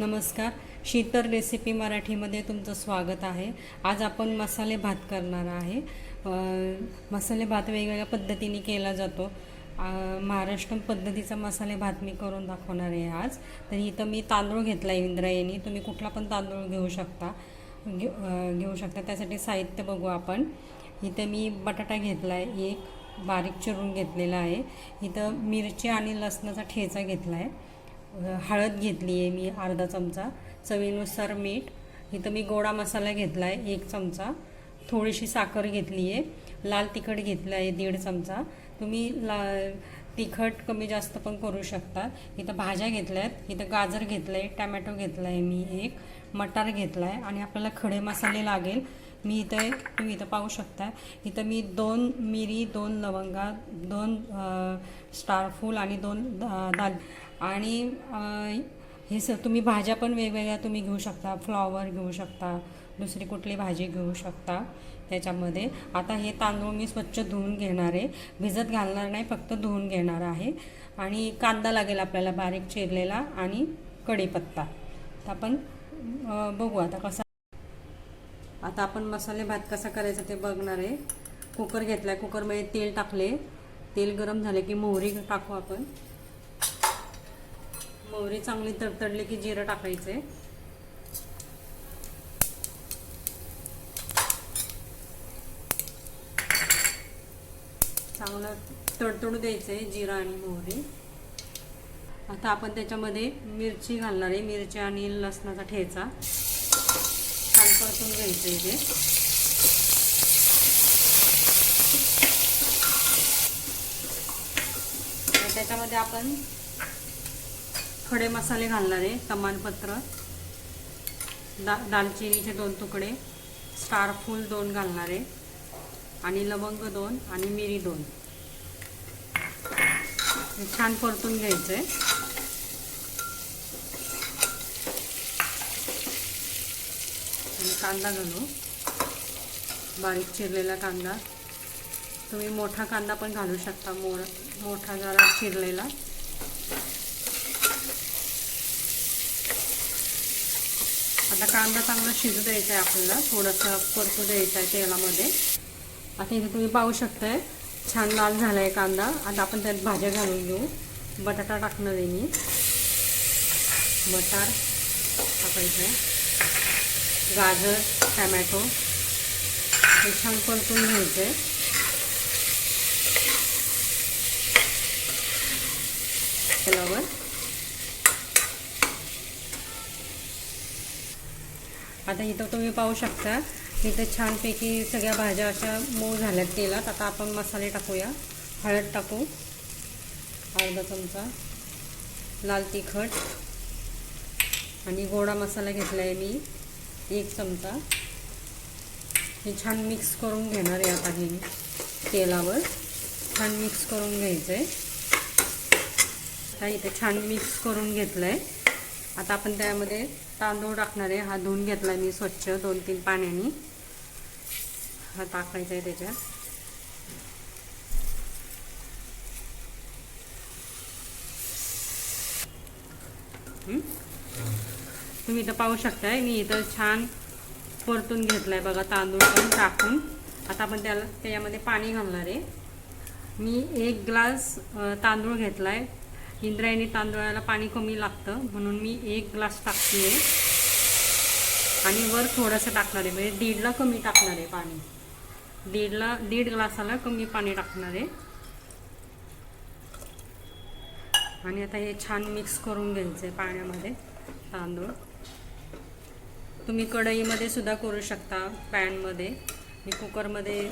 नमस्कार. शीतर रेसिपी मराठीमध्ये तुमचं स्वागत आहे. आज आपण मसाले भात करणार आहे. मसाले भात वेगवेगळ्या पद्धतीने केला जातो. महाराष्ट्र पद्धतीचा मसाले भात मी करून दाखवणार आहे आज. तर इथं मी तांदूळ घेतला आहे इंद्रायणी. तुम्ही कुठला पण तांदूळ घेऊ शकता. घेऊ घेऊ शकता. त्यासाठी साहित्य बघू आपण. इथे मी बटाटा घेतला आहे एक बारीक चिरून घेतलेला आहे. इथं मिरची आणि लसणाचा ठेचा घेतला आहे हळद घेतली आहे मी अर्धा चमचा चवीनुसार मीठ. इथं मी गोडा मसाला घेतला आहे एक चमचा. थोडीशी साखर घेतली आहे. लाल तिखट घेतलं आहे दीड चमचा. तुम्ही ला तिखट कमी जास्त पण करू शकता. इथं भाज्या घेतल्या आहेत. इथं गाजर घेतलं आहे टॅमॅटो घेतला आहे मी एक मटार घेतला आहे आणि आपल्याला खडे मसाले लागेल. मी इथं तुम्ही इथं पाहू शकता. इथं मी दोन मिरी दोन लवंगा दोन स्टारफूल आणि दोन दा- दाल आणि हे स तुम्ही भाज्या पण वेगवेगळ्या तुम्ही घेऊ शकता फ्लॉवर घेऊ शकता दुसरी कुठली भाजी घेऊ शकता त्याच्यामध्ये. आता हे तांदूळ मी स्वच्छ धुवून घेणार आहे भिजत घालणार नाही फक्त धुवून घेणार आहे. आणि कांदा लागेल आपल्याला बारीक चिरलेला आणि कढीपत्ता. तर आपण बघू आता कसा आता आपण मसाले भात कसा करायचा ते बघणार आहे. कुकर घेतला आहे कुकरमध्ये तेल टाकले. तेल गरम झाले की मोहरी टाकू आपण. मोहरी चांगली तडतडली की जिरं टाकायचं. आहे चांगलं तडतडू द्यायचं आहे जिरं आणि मोहरी. आता आपण त्याच्यामध्ये मिरची घालणार आहे मिरची आणि लसणाचा ठेचा. छान परतून घ्यायचं इथे ते त्याच्यामध्ये आपण खडे मसाले घालणार आहे तमालपत्र दा दालचिनीचे दोन तुकडे स्टार फूल दोन घालणार आहे आणि लवंग दोन आणि मिरी दोन. छान परतून घ्यायचं आहे आणि कांदा घालू. बारीक चिरलेला कांदा. तुम्ही मोठा कांदा पण घालू शकता मोर मोठा जरा चिरलेला. आता कांदा चांगला शिजू द्यायचा आहे आपल्याला. थोडंसं परतू द्यायचा आहे तेलामध्ये. आता इथे तुम्ही पाहू शकताय छान लाल झाला आहे कांदा. आता आपण त्यात भाज्या घालून घेऊ. बटाटा टाकणार आहे मी. बटार टाकायचं आहे. गाजर टॅमॅटो हे छान परतून घ्यायचं. आहे तेलावर. आता इथं तुम्ही पाहू शकता इथं छानपैकी सगळ्या भाज्या अशा मऊ झाल्यात तेलात. आता आपण मसाले टाकूया. हळद टाकू. अर्धा चमचा. लाल तिखट. आणि गोडा मसाला घेतला आहे मी. एक चमचा. हे छान मिक्स करून घेणार आहे आता हे तेलावर. छान मिक्स करून घ्यायचं आहे आता इथं छान मिक्स करून घेतलं आहे आता आपण त्यामध्ये तांदूळ टाकणार आहे. हा धुवून घेतला मी स्वच्छ दोन तीन पाण्याने. हा टाकायचा आहे त्याच्यात. तुम्ही इथं पाहू शकताय मी इथं छान परतून घेतलाय बघा तांदूळ पण टाकून. आता आपण त्याला त्याच्यामध्ये पाणी घालणार आहे. मी एक ग्लास तांदूळ घेतलाय. इंद्रायणी तांदळाला पाणी कमी लागतं म्हणून मी एक ग्लास टाकते. आणि वर थोडंसं टाकणार आहे म्हणजे दीडला कमी टाकणार आहे पाणी. दीडला दीड ग्लासाला कमी पाणी टाकणार आहे. आणि आता हे छान मिक्स करून घ्यायचं आहे पाण्यामध्ये तांदूळ. तुम्ही कढईमध्ये सुद्धा करू शकता पॅनमध्ये. मी कुकरमध्ये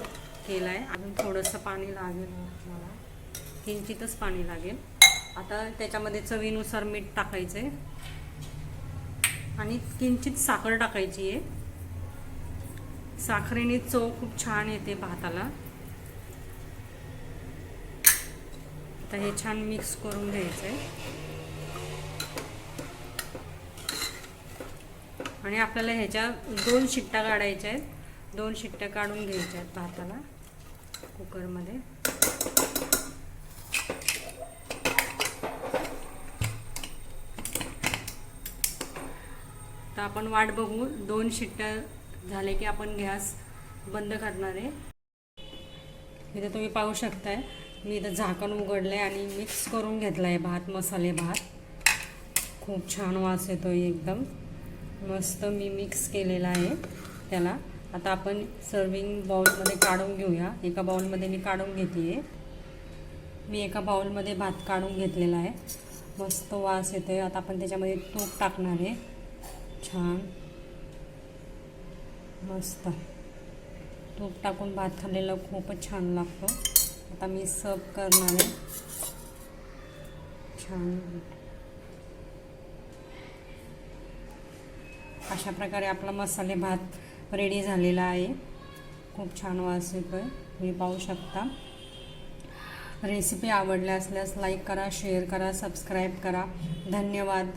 केलं आहे अजून थोडंसं पाणी लागेल मला. किंचितच पाणी लागेल. आता त्याच्यामध्ये चवीनुसार मीठ टाकायचं आहे आणि किंचित साखर टाकायची आहे. साखरेने चव खूप छान येते भाताला. आता हे छान मिक्स करून घ्यायचं आहे आणि आपल्याला ह्याच्या दोन शिट्ट्या काढायच्या आहेत. दोन शिट्ट्या काढून घ्यायच्या आहेत भाताला. कुकरमध्ये. आपण वाट बघू. दोन शिट्ट्या झाले की आपण गॅस बंद करणार आहे. इथं तुम्ही पाहू शकताय मी इथं झाकण उघडलं आहे आणि मिक्स करून घेतला आहे भात मसाले भात. खूप छान वास येतो एकदम. मस्त मी मिक्स केलेला आहे त्याला. आता आपण सर्विंग बाउलमध्ये काढून घेऊया. एका बाउलमध्ये मी काढून घेते आहे मी एका बाउलमध्ये भात काढून घेतलेला आहे. मस्त वास येतो आहे आता आपण त्याच्यामध्ये तूप टाकणार आहे. छान. मस्त. तूप टाकून भात खाल्लेला खूपच छान लागतो. आता मी सर्व करणार आहे. छान. अशा प्रकारे आपला मसाले भात रेडी झालेला आहे. खूप छान वास येतो आहे. तुम्ही पाहू शकता. रेसिपी आवडल्या असल्यास लाईक करा शेअर करा सबस्क्राईब करा. धन्यवाद.